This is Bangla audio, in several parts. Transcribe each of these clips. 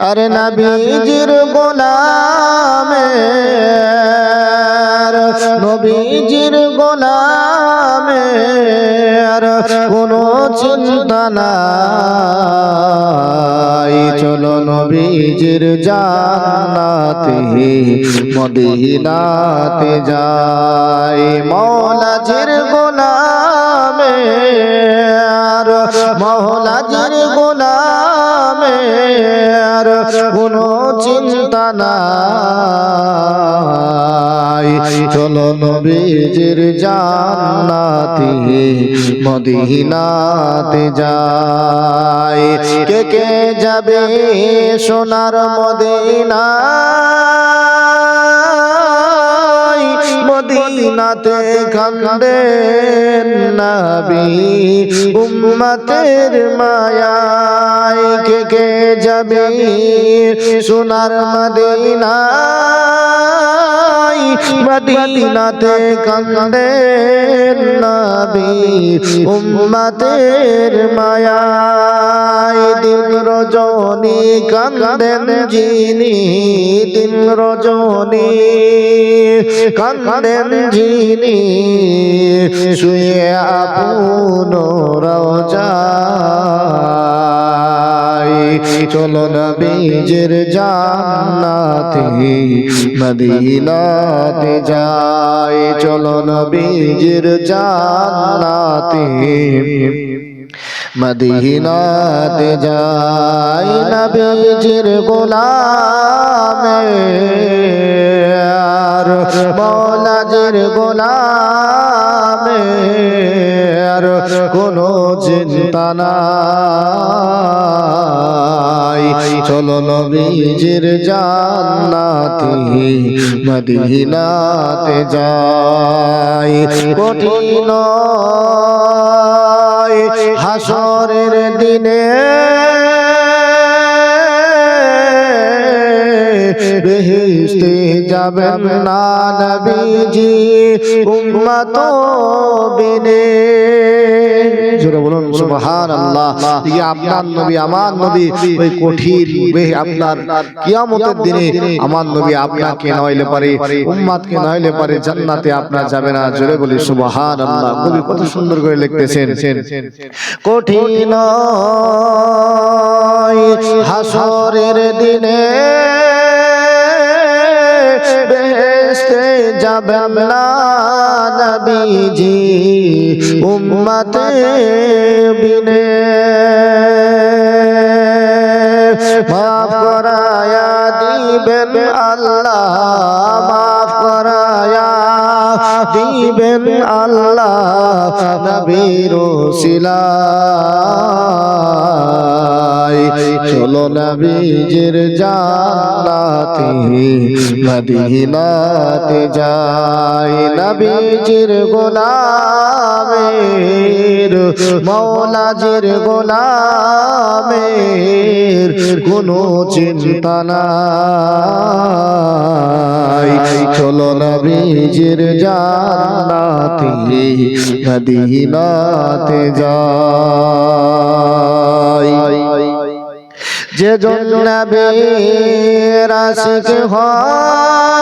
আরে নবীজির গোলামে নবীজির গোলামে কোনো চিন্তা নাই। চলো নবীজির জান্নাতে মদিনাতে যাই। মৌলাজির গোলামে মৌলাজির গোলামে কোনো চিন্তা নাই। চলো নবীজির জান্নাতে মদিনাতে যাই। কে কে যাবে সোনার মদিনা? মদিনাতে কান্দেন নবী, উম্মতের মায়ায় কে কে যাবে? সোনার মদিনা মদিনাতে কান্দেন নবী, উম্মতের মায়ায় দিন রজনী কান্দেন যিনি দিন রজনী কান্দেন যিনি, শুয়ে আপন রোজায় চলো নবীজের জান্নাতে মদিনাতে যাই। চলো নবীজের জান্নাতে মদিনাতে যাই। নবীজির গোলামে। আর মৌলাজির গোলামে আর কোনো চিন্তা নাই। চলো নবীজির জান্নাতে মদিনাতে যাই। কঠিন হাসরের দিনে বেহেশতে যাবেন না নবীজি উম্মত বিনে জোরে বলুন সুবহানাল্লাহ দিকে আপনার নবী আমার নবী ওই কঠিন আপনার কিয়ামতের দিনে আমার নবী আপনাকে নইলে পারে উম্মাদকে নইলে পারে জান্নাতে আপনার যাবে না জোরে বলি সুবহানাল্লাহ কবি কত সুন্দর করে লিখতেছেন। কঠিন হাসরের দিনে। না নবীজি উম্মতে বিনে। মাফ করায়া দিবেন আল্লাহ মাফ করায়া দিবেন আল্লাহ নবীর সিলাই চলো নবীজির জান্নাতে, মদিনাতে যাই। নবীজির গোলামের, মৌলাজির গোলামের কোনো চিন্তা নাই। চলো নবীজির জান্নাতে, মদিনাতে যাই। যে জন্নবে রাশিক হন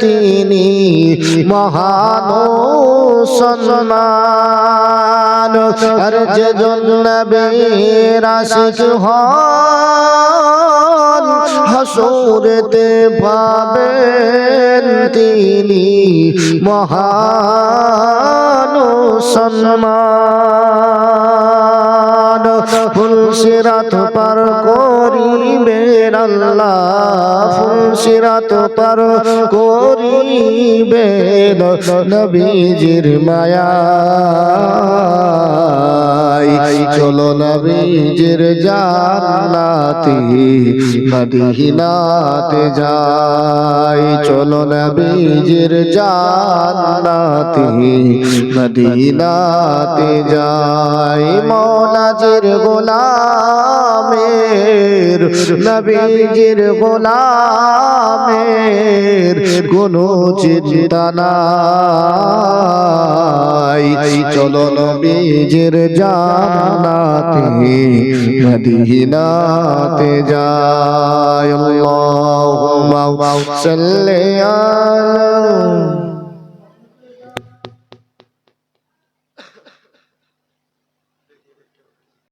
তিনি মহান সম্মান আর যে জন্নবে রাশিক হন হাসুরেতে পাবেন তিনি মহান সম্মান। ফুলসিরাত পার করিবেন আল্লাহ ফুলসিরাত পার করিবেন নবীজির মায়া চলো নবীজির জান্নাতে মদিনাতে যাই। চলো নবীজির জান্নাতে মদিনাতে যাই। মৌলাজির গোলামের নবীজির গোলামের কোনো চিন্তা নাই। চলো নবীজির জানাতে মদিনাতে যায় আল্লাহুম্মা সাল্লি আলা